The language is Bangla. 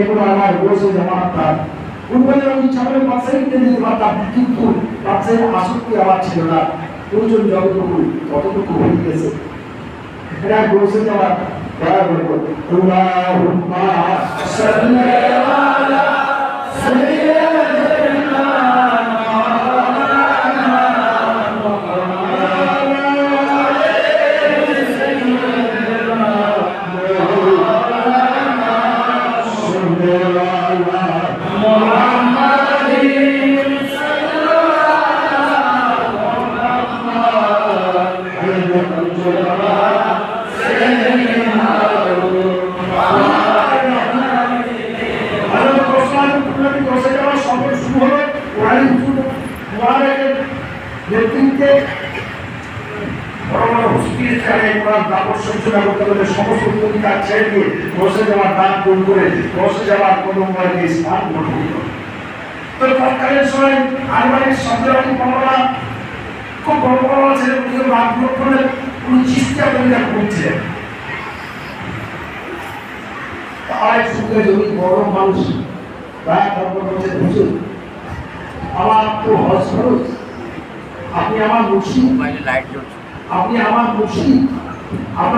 এগুলো আমার বসে জমা তার উন্নয়ন আমি ছাগলের বাচ্চাই কিনে দিতে পারতাম কিন্তু বাচ্চাই আসক্তি আমার ছিল না প্রয়োজন যতটুকু ততটুকু হয়ে এটা বসে যাওয়ার দয়া করে করতে নেতৃত্বে বড় বড় হসপিটাল চালে ওনার দাপট সঞ্চনা করতে করতে সমস্ত উন্নতি কাজ ছেড়ে দিয়ে বসে যাওয়ার দাঁত পূরণ করে বসে যাওয়ার কোনো মনে স্থান গ্রহণ করল তো তৎকালীন সময় আলমারির শব্দরানি বড়রা খুব বড় বড় ছেলে রাত লক্ষণের উনি চিস্তা পরিণাম করছিলেন? আড়াই সূত্রে যদি বড় মানুষ দয়া কর্ম করছে বুঝুন আমার তো হজ খরচ। আপনি আমার মুর্শিদ। আপনি আমার মুর্শিদ। আপনার